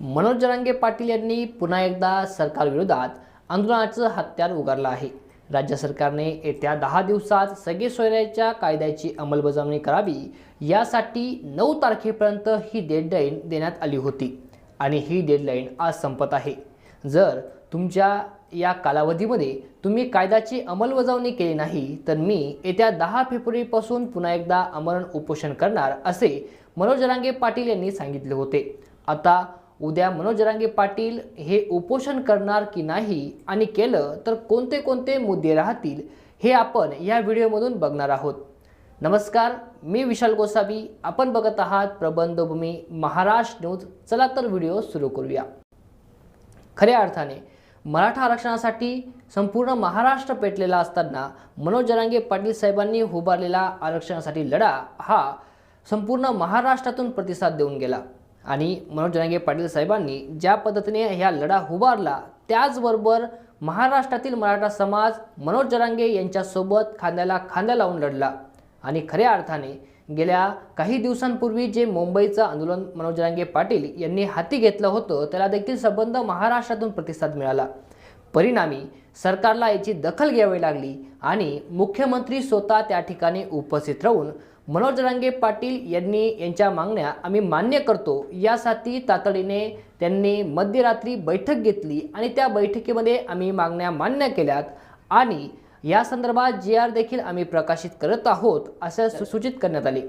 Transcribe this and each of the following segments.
मनोज जरांगे पाटील यांनी पुन्हा एकदा सरकारविरोधात आंदोलनाचं हत्यार उगारलं आहे. राज्य सरकारने येत्या दहा दिवसात सगळे सोयऱ्याच्या कायद्याची अंमलबजावणी करावी यासाठी नऊ तारखेपर्यंत ही डेडलाईन देण्यात आली होती. आणि ही डेडलाईन आज संपत आहे. जर तुमच्या या कालावधीमध्ये तुम्ही कायद्याची अंमलबजावणी केली नाही तर मी येत्या दहा फेब्रुवारीपासून पुन्हा एकदा आमरण उपोषण करणार असे मनोज रांगे पाटील यांनी सांगितले होते. आता उद्या मनोज जरांगे पाटील हे उपोषण करणार की नाही आणि केलं तर कोणते कोणते मुद्दे राहतील हे आपण या व्हिडिओमधून बघणार आहोत. नमस्कार मी विशाल गोसावी. आपण बघत आहात प्रबंधभूमी महाराष्ट्र न्यूज. चला तर व्हिडिओ सुरू करूया. खऱ्या अर्थाने मराठा आरक्षणासाठी संपूर्ण महाराष्ट्र पेटलेला असताना मनोज जरांगे पाटील साहेबांनी उभारलेला आरक्षणासाठी लढा हा संपूर्ण महाराष्ट्रातून प्रतिसाद देऊन गेला. आणि मनोज जनांगे पाटील साहेबांनी ज्या पद्धतीने ह्या लढा उभारला त्याचबरोबर महाराष्ट्रातील मराठा समाज मनोज जरांगे यांच्यासोबत खांद्याला खांदा लावून लढला. आणि खऱ्या अर्थाने गेल्या काही दिवसांपूर्वी जे मुंबईचं आंदोलन मनोज जरांगे पाटील यांनी हाती घेतलं होतं त्याला देखील संबंध महाराष्ट्रातून प्रतिसाद मिळाला. परिणामी सरकारला याची दखल घ्यावी लागली आणि मुख्यमंत्री स्वतः त्या ठिकाणी उपस्थित राहून मनोज रांगे पाटील यांनी यांच्या मागण्या आम्ही मान्य करतो. यासाठी तातडीने त्यांनी मध्यरात्री बैठक घेतली आणि त्या बैठकीमध्ये आम्ही मागण्या मान्य केल्यात आणि या संदर्भात जी आर देखील आम्ही प्रकाशित करत आहोत असं सूचित करण्यात आले.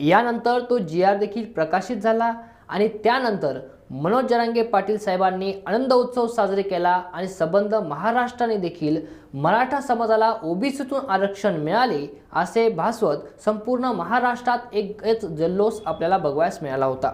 यानंतर तो जी आर देखील प्रकाशित झाला आणि त्यानंतर मनोज जरांगे पाटील साहेबांनी आनंद उत्सव साजरे केला आणि संबंध महाराष्ट्राने देखील मराठा समाजाला ओबीसीतून आरक्षण मिळाले असे भासवत संपूर्ण महाराष्ट्रात एक जल्लोष आपल्याला बघवायस मिळाला होता.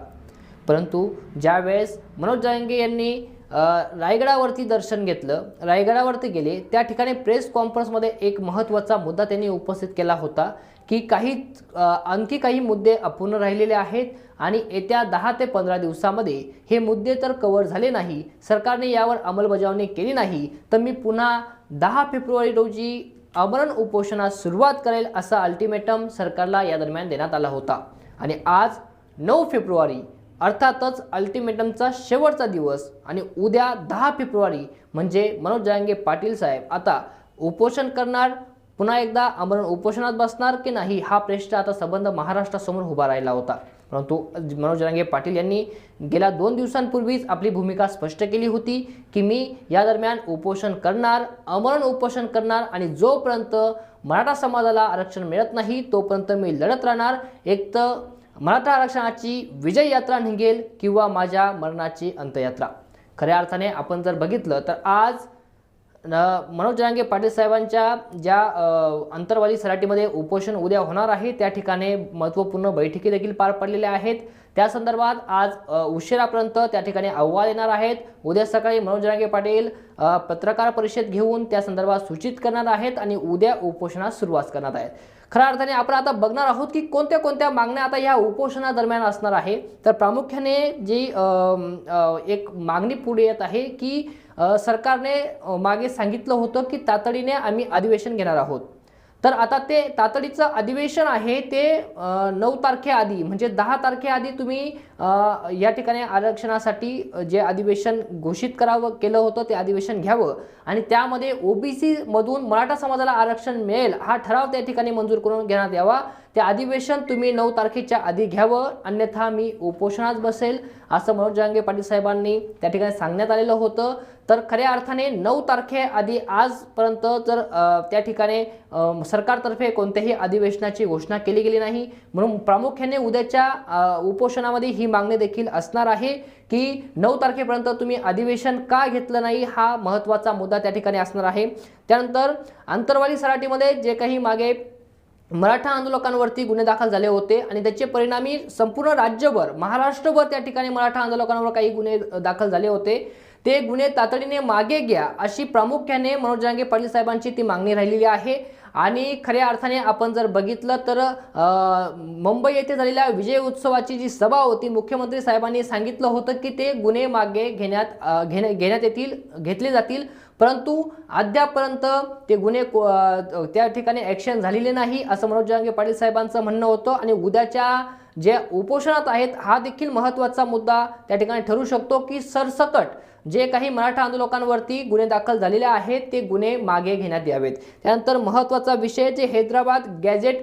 परंतु ज्यावेळेस मनोज जरांगे यांनी रायगडावरती दर्शन घेतलं रायगडावरती गेले त्या ठिकाणी प्रेस कॉन्फरन्समध्ये एक महत्त्वाचा मुद्दा त्यांनी उपस्थित केला होता की काही आणखी काही मुद्दे अपूर्ण राहिलेले आहेत आणि येत्या दहा ते पंधरा दिवसामध्ये हे मुद्दे तर कव्हर झाले नाही सरकारने यावर अंमलबजावणी केली नाही तर मी पुन्हा दहा फेब्रुवारी रोजी आमरण उपोषणास सुरुवात करेल असा अल्टिमेटम सरकारला या दरम्यान देण्यात आला होता. आणि आज नऊ फेब्रुवारी अर्थातच अल्टिमेटमचा शेवटचा दिवस आणि उद्या दहा फेब्रुवारी म्हणजे मनोज जरांगे पाटील साहेब आता उपोषण करणार पुन्हा एकदा आमरण उपोषणात बसणार की नाही हा प्रश्न आता संबंध महाराष्ट्रासमोर उभा राहिला होता. परंतु मनोज जरांगे पाटील यांनी गेल्या दोन दिवसांपूर्वीच आपली भूमिका स्पष्ट केली होती की मी या दरम्यान उपोषण करणार अमरण उपोषण करणार आणि जोपर्यंत मराठा समाजाला आरक्षण मिळत नाही तोपर्यंत मी लढत राहणार. एक तर मराठा आरक्षणाची विजय यात्रा निघेल किंवा माझ्या मरणाची अंत्ययात्रा. खऱ्या अर्थाने आपण जर बघितलं तर आज मनोज जरांगे पाटील साहेबांच्या ज्या अंतरवाली सराटीमध्ये उपोषण उद्या होणार आहे त्या ठिकाणी महत्त्वपूर्ण बैठकी देखील पार पडलेल्या आहेत. त्या संदर्भात आज उशिरापर्यंत त्या ठिकाणी अहवाल येणार आहेत. उद्या सकाळी मनोज जरांगे पाटील पत्रकार परिषद घेऊन त्या संदर्भात सूचित करणार आहेत आणि उद्या उपोषणास सुरुवात करणार आहेत. खऱ्या अर्थाने आपण आता बघणार आहोत की कोणत्या कोणत्या मागण्या आता या उपोषणादरम्यान असणार आहे. तर प्रामुख्याने जी एक मागणी पुढे येत आहे की सरकारने मागे सांगितलं होतं की तातडीने आम्ही अधिवेशन घेणार आहोत. तर आता ते तातडीचं अधिवेशन आहे ते नऊ तारखेआधी म्हणजे दहा तारखेआधी तुम्ही या ठिकाणी आरक्षणासाठी जे अधिवेशन घोषित करावं केलं होतं ते अधिवेशन घ्यावं. आणि त्यामध्ये ओबीसी मधून मराठा समाजाला आरक्षण मिळेल हा ठराव त्या ठिकाणी मंजूर करून घेण्यात यावा. ते अधिवेशन तुम्ही नऊ तारखेच्या आधी घ्यावं. अन्यथा मी उपोषणात बसेल. असं मनोज जहांगे पाटील साहेबांनी त्या ठिकाणी सांगण्यात आलेलं होतं. तर खऱ्या अर्थाने नऊ तारखेआधी आजपर्यंत जर त्या ठिकाणी सरकारतर्फे कोणत्याही अधिवेशनाची घोषणा केली गेली नाही. म्हणून प्रामुख्याने उद्याच्या उपोषणामध्ये ही मागणी देखील असणार आहे की नऊ तारखेपर्यंत तुम्ही अधिवेशन का घेतलं नाही हा महत्त्वाचा मुद्दा त्या ठिकाणी असणार आहे. त्यानंतर आंतरवाली सराटीमध्ये जे काही मागे मराठा आंदोलकांवरती गुन्हे दाखल झाले होते आणि त्याचे परिणामी संपूर्ण राज्यभर महाराष्ट्रभर त्या ठिकाणी मराठा आंदोलकांवर काही गुन्हे दाखल झाले होते. ते गुन्हे तातडीने मागे घ्या अशी प्रामुख्याने मनोज जरांगे पाटील साहेबांची ती मागणी राहिलेली आहे. आणि खऱ्या अर्थाने आपण जर बघितलं तर मुंबई येथे झालेल्या विजय उत्सवाची जी सभा होती मुख्यमंत्री साहेबांनी सांगितलं होतं की ते गुन्हे मागे घेण्यात घेण्या घेण्यात येतील घेतले जातील. परंतु अद्यापर्यंत ते गुन्हे को- त्या ठिकाणी ॲक्शन झालेले नाही असं मनोज जरांगे पाटील साहेबांचं म्हणणं होतं. आणि उद्याच्या जे उपोषणात आहेत हा देखील महत्त्वाचा मुद्दा त्या ठिकाणी ठरू शकतो की सरसकट जे काही मराठा आंदोलकांवरती गुन्हे दाखल झालेले आहेत ते गुन्हे मागे घेण्यात यावेत. त्यानंतर महत्त्वाचा विषय जे हैदराबाद गॅजेट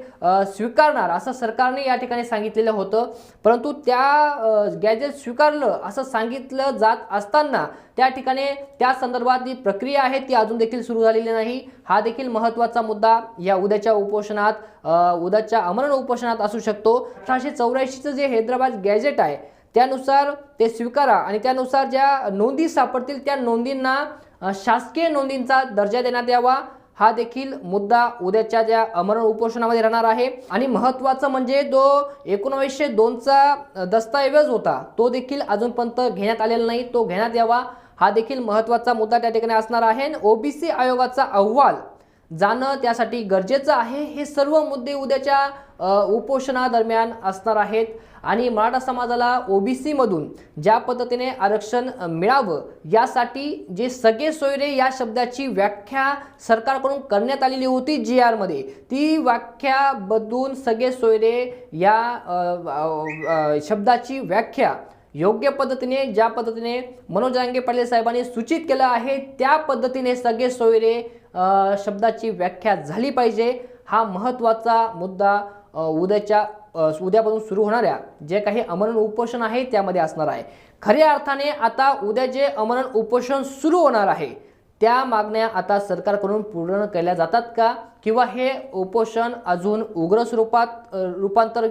स्वीकारणार असं सरकारने या ठिकाणी सांगितलेलं होतं. परंतु त्या गॅजेट स्वीकारलं असं सांगितलं जात असताना त्या ठिकाणी त्या संदर्भात जी प्रक्रिया आहे ती अजून देखील सुरू झालेली नाही. हा देखील महत्त्वाचा मुद्दा या उद्याच्या उपोषणात उद्याच्या अमरण उपोषणात असू शकतो. अठराशे चौऱ्याऐंशीचं जे हैदराबाद गॅजेट आहे त्यानुसार ते स्वीकारा आणि त्यानुसार ज्या नोंदी सापडतील त्या नोंदींना शासकीय नोंदींचा दर्जा देण्यात यावा. हा देखील मुद्दा उद्याच्या ज्या अमरण उपोषणामध्ये राहणार आहे. आणि महत्त्वाचं म्हणजे जो एकोणावीसशे दोनचा दस्तऐवज होता तो देखील अजूनपर्यंत घेण्यात आलेला नाही. तो घेण्यात यावा. हा देखील महत्त्वाचा मुद्दा त्या ठिकाणी असणार आहे. ओबीसी आयोगाचा अहवाल जाणं त्यासाठी गरजेचं आहे. हे सर्व मुद्दे उद्याच्या उपोषणादरम्यान असणार आहेत. आणि मराठा समाजाला ओ बी सीमधून ज्या पद्धतीने आरक्षण मिळावं यासाठी जे सगळे सोयरे या शब्दाची व्याख्या सरकारकडून करण्यात आलेली होती जी आरमध्ये ती व्याख्या बदलून सगळे सोयरे या शब्दाची व्याख्या योग्य पद्धतीने ज्या पद्धतीने मनोज रांगे पाटील साहेबांनी सूचित केलं आहे त्या पद्धतीने सगळे सोयरे शब्दाची व्याख्या झाली पाहिजे. हा महत्त्वाचा मुद्दा उद्याच्या उद्यापासून सुरू होणाऱ्या जे काही अमरण उपोषण आहे त्यामध्ये असणार आहे. खऱ्या अर्थाने आता उद्या जे अमरण उपोषण सुरू होणार आहे त्या मागण्या आता सरकारकडून पूर्ण केल्या जातात का? किंवा हे उपोषण अजून उग्र स्वरूपात रूपांतर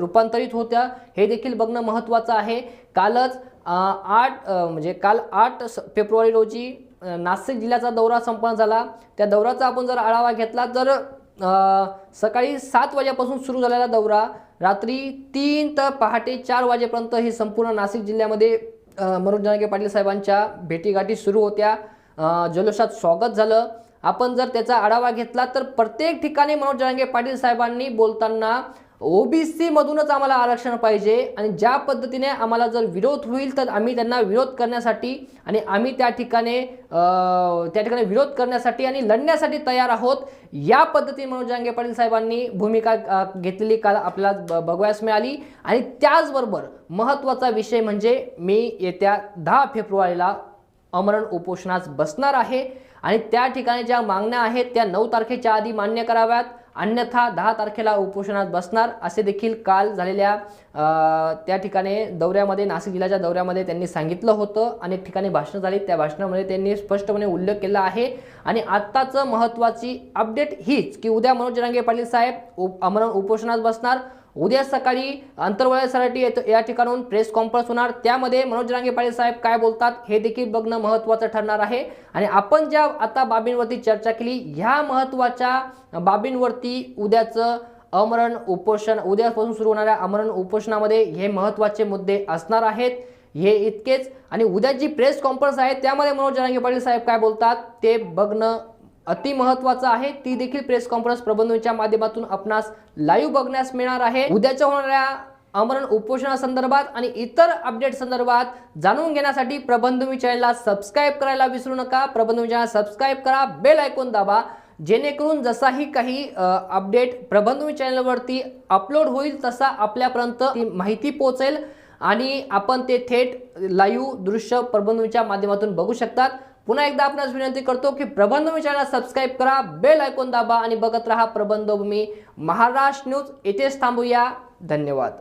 रूपांतरित होत्या हे देखील बघणं महत्त्वाचं आहे. कालच आठ म्हणजे काल आठ स- फेब्रुवारी रोजी नाशिक जिल्ह्याचा दौरा संपन्न झाला. त्या दौऱ्याचा आपण जर आढावा घेतला तर सकाळी सात वाजेपासून सुरू झालेला दौरा रात्री तीन तर पहाटे चार वाजेपर्यंत हे संपूर्ण नाशिक जिल्ह्यामध्ये मनोज जनागे पाटील साहेबांच्या भेटीगाठी सुरू होत्या. जल्लोषात स्वागत झालं. आपण जर त्याचा आढावा घेतला तर प्रत्येक ठिकाणी मनोज जरांगे पाटील साहेबांनी बोलताना ओबीसी मधूनच आम्हाला आरक्षण पाहिजे आणि ज्या पद्धतीने आम्हाला जर विरोध होईल तर आम्ही त्यांना विरोध करण्यासाठी आणि आम्ही त्या ठिकाणी त्या ठिकाणी विरोध करण्यासाठी आणि लढण्यासाठी तयार आहोत. या पद्धतीने मनोज जांगे पाटील साहेबांनी भूमिका घेतलेली काल आपल्याला ब- मिळाली. आणि त्याचबरोबर महत्त्वाचा विषय म्हणजे मी येत्या दहा फेब्रुवारीला अमरण उपोषणास बसणार आहे. आणि त्या ठिकाणी ज्या मागण्या आहेत त्या नऊ तारखेच्या आधी मान्य कराव्यात. अन्यथा दहा तारखेला उपोषणात बसणार असे देखील काल झालेल्या त्या ठिकाणी दौऱ्यामध्ये नाशिक जिल्ह्याच्या दौऱ्यामध्ये त्यांनी सांगितलं होतं. अनेक ठिकाणी भाषणं झाली. त्या भाषणामध्ये त्यांनी स्पष्टपणे उल्लेख केला आहे. आणि आत्ताचं महत्त्वाची अपडेट हीच की उद्या मनोज जरांगे पाटील साहेब उप उपोषणात बसणार. उद्या सकाळी अंतर्वयासाठी या ठिकाणून प्रेस कॉन्फरन्स होणार. त्यामध्ये मनोज रांगे पाटील साहेब काय बोलतात हे देखील बघणं महत्त्वाचं ठरणार आहे. आणि आपण ज्या आता बाबींवरती चर्चा केली ह्या महत्त्वाच्या बाबींवरती उद्याचं अमरण उपोषण उद्यापासून सुरू होणाऱ्या अमरण उपोषणामध्ये हे महत्त्वाचे मुद्दे असणार आहेत. हे इतकेच. आणि उद्या जी प्रेस कॉन्फरन्स आहे त्यामध्ये मनोज जरांगे पाटील साहेब काय बोलतात ते बघणं अति महत्वाचं आहे. ती देखील प्रेस कॉन्फरन्स प्रबंधनच्या माध्यमातून आपणास लाईव्ह बघण्यास मिळणार आहे. उद्याच्या होणाऱ्या अमरण उपोषणासंदर्भात आणि इतर अपडेट संदर्भात जाणून घेण्यासाठी प्रबंधमी चॅनलला सबस्क्राईब करायला विसरू नका. प्रबंधमी चॅनल सबस्क्राईब करा. बेल ऐकून दाबा. जेणेकरून जसाही काही अपडेट प्रबंधमी चॅनलवरती अपलोड होईल तसा आपल्यापर्यंत माहिती पोहोचेल. आणि आपण ते थेट लाईव्ह दृश्य प्रबंधमीच्या माध्यमातून बघू शकतात. पुन्हा एकदा आपणास विनंती करतो की प्रबंधभूमी चॅनल सबस्क्राईब करा बेल ऐकून दाबा आणि बघत राहा प्रबंधभूमी महाराष्ट्र न्यूज येथेच थांबूया. धन्यवाद.